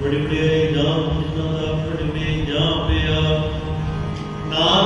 ਬੜੀ ਬੜੀ ਜਾਂ ਪੁੱਛਣਾ ਦਾ ਬੜੀ ਬੜੀ ਜਾਂ ਪਿਆ ਨਾਮ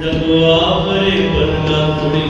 ਜਦ ਆਪਰੇ ਬੰਨਾ ਕੁੜੀ